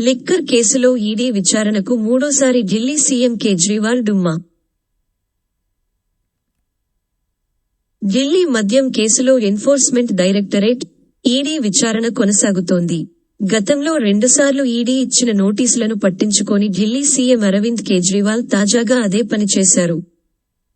Liquor కేసులో ED విచారణకు మూడోసారి ఢిల్లీ సీఎం కేజ్రీవాల్ డుమ్మా. ఢిల్లీ మద్యం కేసులో ఎన్ఫోర్స్మెంట్ డైరెక్టరేట్ ఈడీ విచారణ కొనసాగుతోంది. గతంలో రెండుసార్లు ఈడీ ఇచ్చిన నోటీసులను పట్టించుకొని ఢిల్లీ సీఎం అరవింద్ కేజ్రీవాల్ తాజాగా అదే పని చేశారు.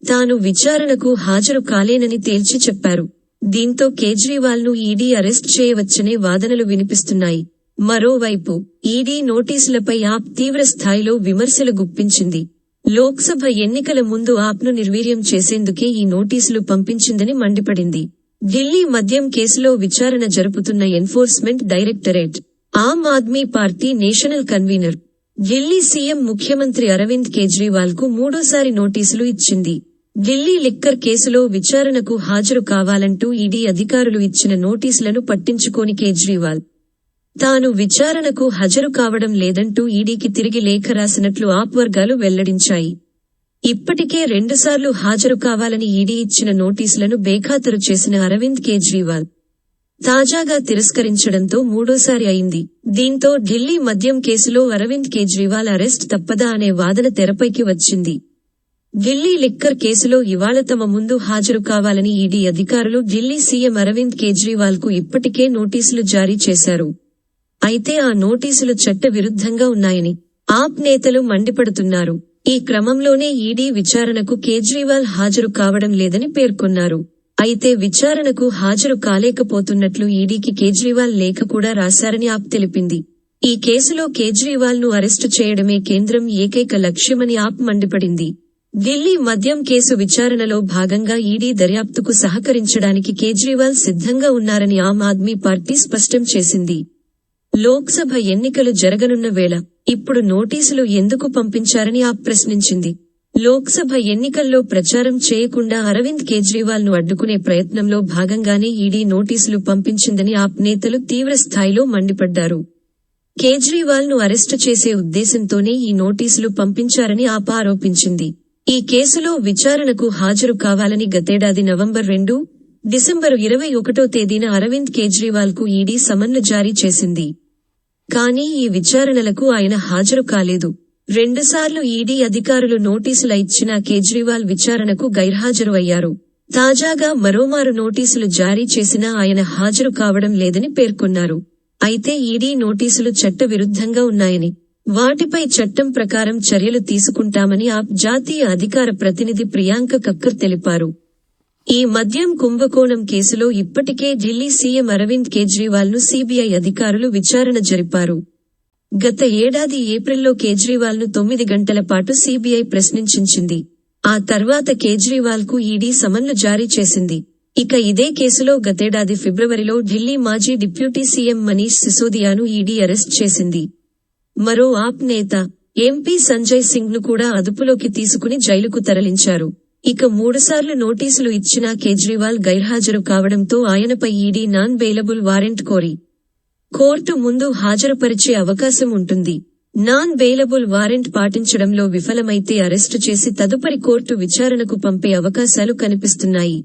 తాను విచారణకు హాజరు కాలేనని తేల్చి చెప్పారు. దీంతో కేజ్రీవాల్ను ఈడీ అరెస్ట్ చేయవచ్చనే వాదనలు వినిపిస్తున్నాయి. మరోవైపు ఈడీ నోటీసులపై ఆప్ తీవ్ర స్థాయిలో విమర్శలు గుప్పించింది. లోక్సభ ఎన్నికల ముందు ఆప్ను నిర్వీర్యం చేసేందుకే ఈ నోటీసులు పంపించిందని మండిపడింది. ఢిల్లీ మద్యం కేసులో విచారణ జరుపుతున్న enforcement directorate Aam Aadmi party national convener. Delhi CM ముఖ్యమంత్రి అరవింద్ కేజ్రీవాల్కు మూడోసారి నోటీసులు ఇచ్చింది. ఢిల్లీ లిక్కర్ కేసులో విచారణకు హాజరు కావాలంటూ ఈడీ అధికారులు ఇచ్చిన నోటీసులను పట్టించుకోని కేజ్రీవాల్ తాను విచారణకు హాజరు కావడం లేదంటూ ఈడీకి తిరిగి లేఖ రాసినట్లు ఆప్ వర్గాలు వెల్లడించాయి. ఇప్పటికే రెండుసార్లు హాజరు కావాలని ఈడీ ఇచ్చిన నోటీసులను బేఖాతరు చేసిన అరవింద్ కేజ్రీవాల్. తాజాగా తిరస్కరించడంతో మూడోసారి అయింది. దీంతో ఢిల్లీ మద్యం కేసులో అరవింద్ కేజ్రీవాల్ అరెస్ట్ తప్పదా అనే వాదన తెరపైకి వచ్చింది. ఢిల్లీ లిక్కర్ కేసులో ఇవాళ తమ ముందు హాజరు కావాలని ఈడీ అధికారులు ఢిల్లీ సీఎం అరవింద్ కేజ్రీవాల్కు ఇప్పటికే నోటీసులు జారీ చేశారు. అయితే ఆ నోటీసులు చట్ట విరుద్ధంగా ఉన్నాయని ఆప్ నేతలు మండిపడుతున్నారు. ఈ క్రమంలోనే ఈడీ విచారణకు కేజ్రీవాల్ హాజరు కావడం లేదని పేర్కొన్నారు. అయితే విచారణకు హాజరు కాలేకపోతున్నట్లు ఈడీకి కేజ్రీవాల్ లేఖ కూడా రాశారని ఆప్ తెలిపింది. ఈ కేసులో కేజ్రీవాల్ను అరెస్టు చేయడమే కేంద్రం ఏకైక లక్ష్యమని ఆప్ మండిపడింది. ఢిల్లీ మద్యం కేసు విచారణలో భాగంగా ఈడీ దర్యాప్తుకు సహకరించడానికి కేజ్రీవాల్ సిద్ధంగా ఉన్నారని ఆమ్ ఆద్మీ పార్టీ స్పష్టం చేసింది. లోక్సభ ఎన్నికలు జరగనున్న వేళ ఇప్పుడు నోటీసులు ఎందుకు పంపించారని ఆ ప్రశ్నించింది. లోక్సభ ఎన్నికల్లో ప్రచారం చేయకుండా అరవింద్ కేజ్రీవాల్ను అడ్డుకునే ప్రయత్నంలో భాగంగానే ఈడీ నోటీసులు పంపించిందని ఆప్ నేతలు తీవ్రస్థాయిలో మండిపడ్డారు. కేజ్రీవాల్ను అరెస్టు చేసే ఉద్దేశంతోనే ఈ నోటీసులు పంపించారని ఆప్ ఆరోపించింది. ఈ కేసులో విచారణకు హాజరు కావాలని గతేడాది నవంబర్ రెండు డిసెంబరు ఇరవై ఒకటో తేదీన అరవింద్ కేజ్రీవాల్కు ఈడీ సమన్లు జారీ చేసింది. కానీ ఈ విచారణలకు ఆయన హాజరు కాలేదు. రెండుసార్లు ఈడీ అధికారులు నోటీసుల ఇచ్చిన కేజ్రీవాల్ విచారణకు గైర్హాజరు అయ్యారు తాజాగా మరోమారు నోటీసులు జారీ చేసినా ఆయన హాజరు కావడం లేదని పేర్కొన్నారు. అయితే ఈడీ నోటీసులు చట్టవిరుద్ధంగా ఉన్నాయని వాటిపై చట్టం ప్రకారం చర్యలు తీసుకుంటామని ఆప్ జాతీయ అధికార ప్రతినిధి ప్రియాంక కక్కర్ తెలిపారు. ఈ మద్యం కుంభకోణం కేసులో ఇప్పటికే ఢిల్లీ సీఎం అరవింద్ కేజ్రీవాల్ను సీబీఐ అధికారులు విచారణ జరిపారు. గత ఏడాది ఏప్రిల్లో కేజ్రీవాల్ను తొమ్మిది గంటల పాటు సీబీఐ ప్రశ్నించింది ఆ తర్వాత కేజ్రీవాల్కు ఈడీ సమన్లు జారీ చేసింది. ఇక ఇదే కేసులో గతేడాది ఫిబ్రవరిలో ఢిల్లీ మాజీ డిప్యూటీ సీఎం మనీష్ సిసోదియాను ఈడీ అరెస్ట్ చేసింది. మరో ఆప్ నేత ఎంపీ సంజయ్ సింగ్ను కూడా అదుపులోకి తీసుకుని జైలుకు తరలించారు. ఇక మూడుసార్లు నోటీసులు ఇచ్చినా కేజ్రీవాల్ గైర్హాజరు కావడంతో ఆయనపై ఈడీ నాన్ బెయిలబుల్ వారెంట్ కోరి. కోర్టు ముందు హాజరుపరిచే అవకాశం ఉంటుంది. నాన్ బెయిలబుల్ వారెంట్ పాటించడంలో విఫలమైతే అరెస్టు చేసి తదుపరి కోర్టు విచారణకు పంపే అవకాశాలు కనిపిస్తున్నాయి.